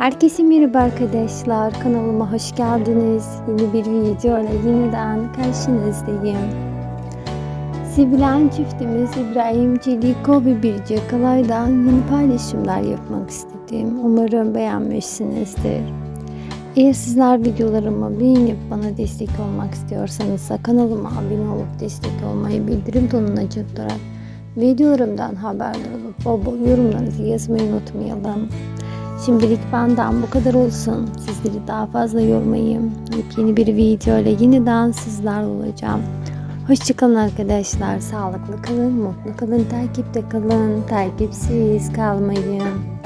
Herkese merhaba arkadaşlar. Kanalıma hoş geldiniz. Yeni bir video ile yeniden karşınızdayım. Sevilen çiftimiz İbrahim Celiko ve Birce Kalay'dan yeni paylaşımlar yapmak istedim. Umarım beğenmişsinizdir. Eğer sizler videolarımı beğenip bana destek olmak istiyorsanız kanalıma abone olup destek olmayı bildirim tonuna açıklarak videolarımdan haberdar olup bol bol yorumlarınızı yazmayı unutmayalım. Şimdilik benden bu kadar olsun. Sizleri daha fazla yormayayım. Yepyeni bir video ile yeniden sizler olacağım. Hoşçakalın arkadaşlar. Sağlıklı kalın, mutlu kalın, takipte kalın, takipsiz kalmayın.